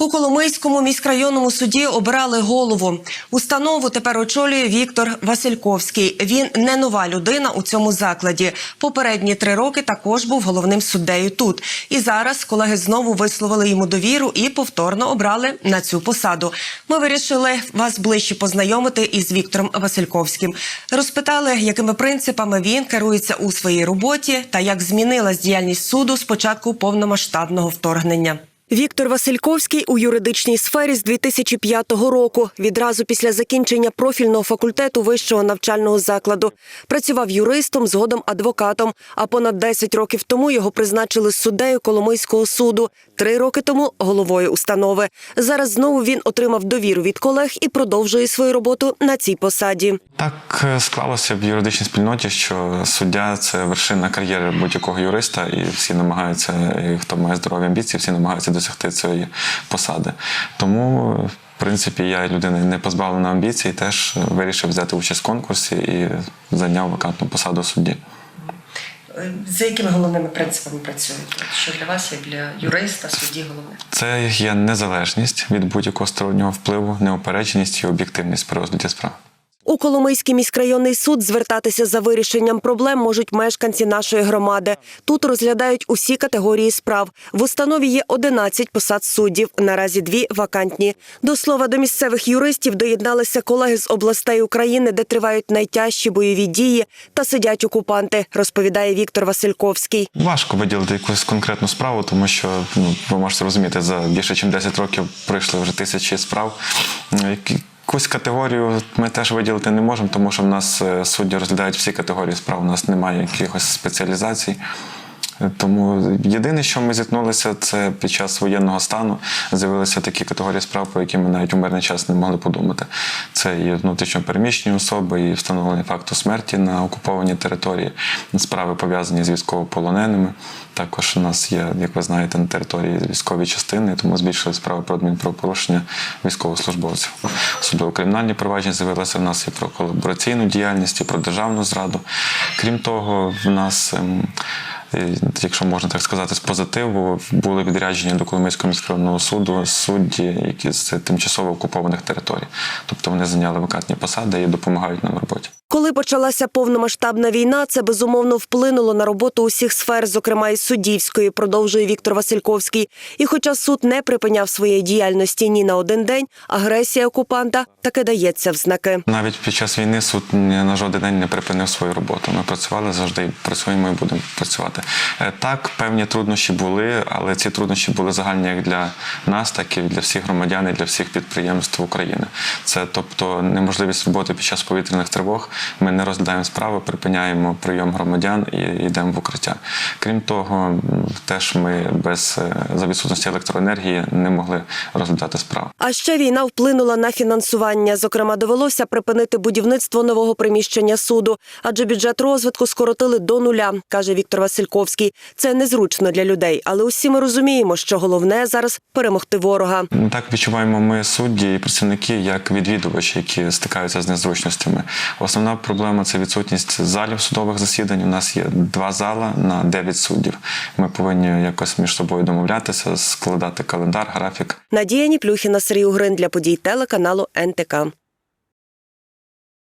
У Коломийському міськрайонному суді обирали голову. Установу тепер очолює Віктор Васильковський. Він не нова людина у цьому закладі. Попередні три роки також був головним суддею тут. І зараз колеги знову висловили йому довіру і повторно обрали на цю посаду. Ми вирішили вас ближче познайомити із Віктором Васильковським. Розпитали, якими принципами він керується у своїй роботі та як змінилась діяльність суду з початку повномасштабного вторгнення. Віктор Васильковський у юридичній сфері з 2005 року, відразу після закінчення профільного факультету вищого навчального закладу. Працював юристом, згодом адвокатом. А понад 10 років тому його призначили суддею Коломийського суду. Три роки тому головою установи. Зараз знову він отримав довіру від колег і продовжує свою роботу на цій посаді. Так е, склалося в юридичній спільноті, що суддя це вершина кар'єри будь-якого юриста, і всі намагаються, і хто має здорові амбіції, всі намагаються досягти цієї посади. Тому, в принципі, я людина не позбавлена амбіцій, теж вирішив взяти участь в конкурсі і зайняв вакантну посаду судді. За якими головними принципами працюєте? Що для вас, як для юриста, судді головне? Це є незалежність від будь-якого стороннього впливу, неупередженість і об'єктивність при розгляді справ. У Коломийський міськрайонний суд звертатися за вирішенням проблем можуть мешканці нашої громади. Тут розглядають усі категорії справ. В установі є 11 посад суддів. Наразі дві вакантні. До слова, до місцевих юристів доєдналися колеги з областей України, де тривають найтяжчі бойові дії та сидять окупанти, розповідає Віктор Васильковський. Важко виділити якусь конкретну справу, тому що ну, ви можете розуміти, за більше ніж 10 років пройшли вже тисячі справ. Ну, які- Якусь категорію ми теж виділити не можемо, тому що в нас е, судді розглядають всі категорії справ, у нас немає якихось спеціалізацій. Тому єдине, що ми зіткнулися, це під час воєнного стану з'явилися такі категорії справ, про які ми навіть у мирний час не могли подумати. Це і внутрішньо переміщені особи, і встановлення факту смерті на окупованій території, справи пов'язані з військовополоненими. Також у нас є, як ви знаєте, на території військові частини, тому збільшили справи про адмінправопорушення військовослужбовців. Особливо кримінальні провадження з'явилися в нас і про колабораційну діяльність, і про державну зраду. Крім того, в нас. І, Якщо можна так сказати, з позитиву були відряджені до Коломийського міськрайонного суду судді, які з тимчасово окупованих територій. Тобто вони зайняли вакантні посади і допомагають нам в роботі. Коли почалася повномасштабна війна, це безумовно вплинуло на роботу усіх сфер, зокрема і суддівської, продовжує Віктор Васильковський. І хоча суд не припиняв своєї діяльності ні на один день, агресія окупанта таки дається в знаки. Навіть під час війни суд на жоден день не припинив свою роботу. Ми працювали завжди працюємо і будемо працювати. Е, Так, певні труднощі були, але ці труднощі були загальні як для нас, так і для всіх громадян і для всіх підприємств України. Це тобто неможливість роботи під час повітряних тривог. Ми не розглядаємо справи, припиняємо прийом громадян і йдемо в укриття. Крім того, теж ми без е, за відсутності електроенергії не могли розглядати справи. А ще війна вплинула на фінансування. Зокрема, довелося припинити будівництво нового приміщення суду, адже бюджет розвитку скоротили до нуля, каже Віктор Васильковський. Це незручно для людей, але усі ми розуміємо, що головне зараз перемогти ворога. Ну, Так відчуваємо ми судді і працівники як відвідувачі, які стикаються з незручностями. Основна проблема це відсутність залів судових засідань. У нас є два зала на дев'ять суддів. Ми повинні якось між собою домовлятися, складати календар, графік. Надія Ніплюхіна, Сергій Угрин для подій телеканалу НТК.